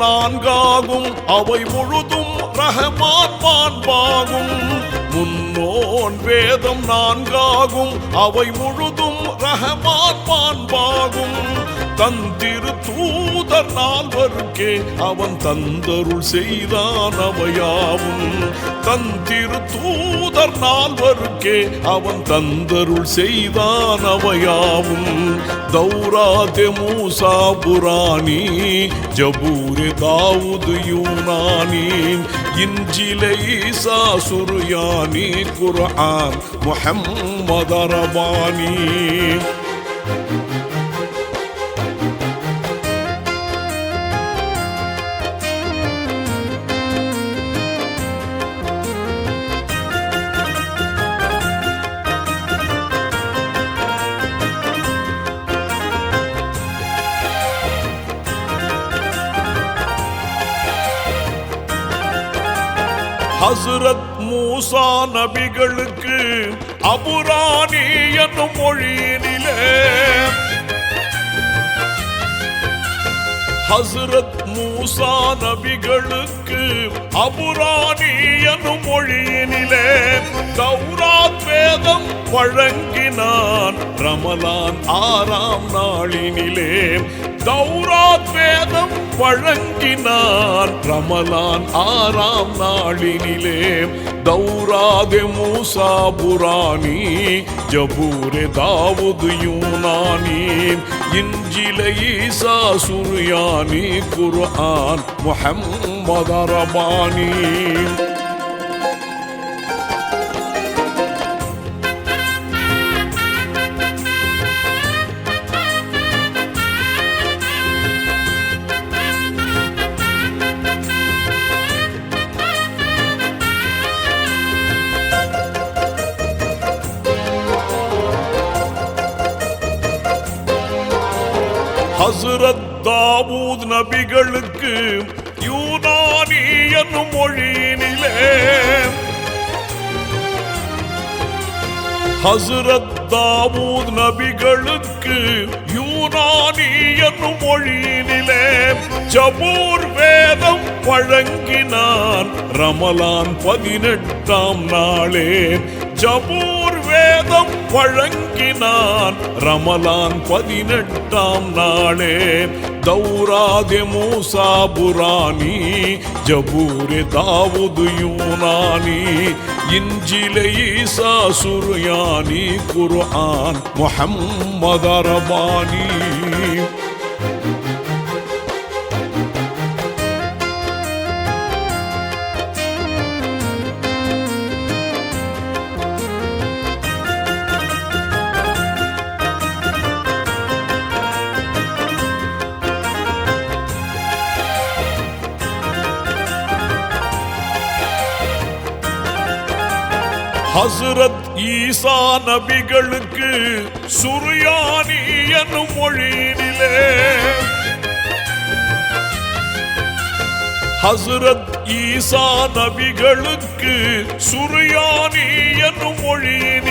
நான்காகும். அவை முழுதும் ரஹமான் மாண்பாகும் முன்னோன் வேதம் நான்காகும். அவை முழுதும் ரஹமான் மாண்பாகும் தந்திரு தூதர் நால்வருக்கே அவன் தந்தருள் செய்தான் அவையாவும். தந்திரு தூதர் நால்வருக்கே அவன் தந்தருள் செய்தான் அவையாவும். தௌராதே மூசா புராணி ஜபூரே தாவூது யூனானி இஞ்சிலை ஈசா சுருயானி குர்ஆன் முஹம்மது ரபானி ஹசரத் மூசா நபிகளுக்கு அபுராணி என்னும் மொழியினிலே ஹசரத் மூசா நபிகளுக்கு அபுராணி எனும் மொழியினிலே தௌராத் வேதம் வழங்கினான். ரமலான் ஆறாம் நாளினிலே தௌராத் வேதம் வழங்கினான். ரமலான் ஆறாம் நாளினிலே தௌராதே மூசா புராணி ஜபூரே தாவூது யூனானி இஞ்சில ஈசா சுரியானி குர்ஆன் முஹம்மது ரபானி ஹசரத் தாவூத் நபிகளுக்கு யூனானி என்னும் மொழியினிலே. ஹசரத் தாவூத் நபிகளுக்கு யூனானி என்னும் மொழியினிலே ஜபூர் வேதம் வழங்கினான். ரமலான் பதினெட்டாம் நாளே ஜபூர் வேதம் வழங்கினான். ரமலான் பதினெட்டாம் நாளே. தௌராதே மூசா புராணி ஜபூரே தாவுது யூனானி இஞ்சிலே ஈசா சுருயானி குர்ஆன் முஹம்மது ரபானி. ஹசரத் ஈசா நபிகளுக்கு சுரியானி என்னும் மொழியினிலே. ஹசரத் ஈசா நபிகளுக்கு சுரியானி என்னும் மொழியினிலே.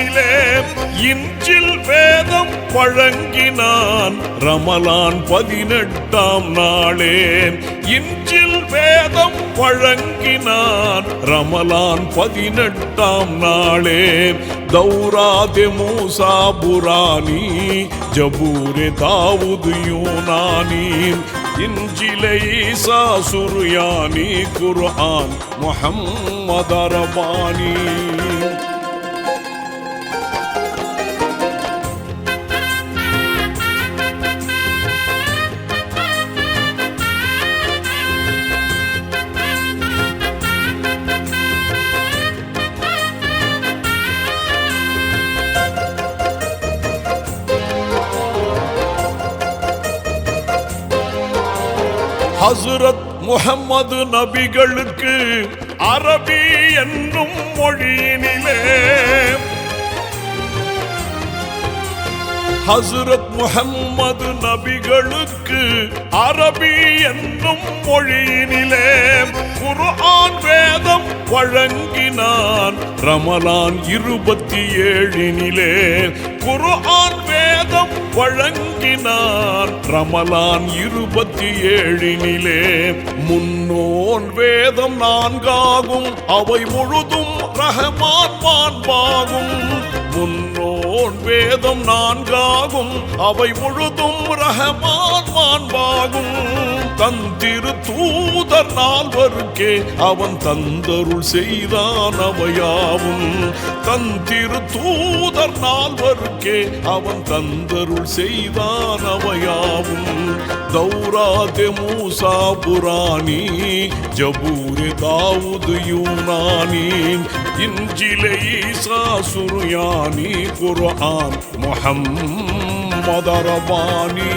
இஞ்சில் வேதம் பழங்கினான். ரமலான் பதினெட்டாம் நாளே இஞ்சில் வேதம் பழங்கினான். ரமலான் பதினெட்டாம் நாளே தௌராதே மூசா புராணி ஜபூரே தாவூது யூனானி. இஞ்சிலே ஈசா சுர்யானி குர்ஆன் முஹம்மது ரபானி. ஹசரத் முகம்மது நபிகளுக்கு அரபி என்னும் மொழியினிலே. ஹசரத் முகம்மது நபிகளுக்கு அரபி என்னும் மொழியினிலே. குர்ஆன் வேதம் வழங்கினான் ரமலான் இருபத்தி ஏழினிலே. குர்ஆன் வழங்கினார். ரமலான் இருபத்தி ஏழினிலே முன்னோன் வேதம் நான்காகும். அவை முழுதும் ரஹமான் மாண்பாகும். முன்னோன் வேதம் நான்காகும். அவை முழுதும் ரஹமான் மாண்பாகும். தந்திரு தூதர் நால்வருக்கே அவன் தந்தருள் செய்தான் அவையாவும். தந்திரு தூதர் நால்வருக்கே அவன் தந்தருள் செய்தான் அவையாவும். தௌராதே மூசா புராணி ஜபூரே தாவூது யூனானி இஞ்சிலே ஈசா சுருயானி குர்ஆன் முஹம்மது ரபானி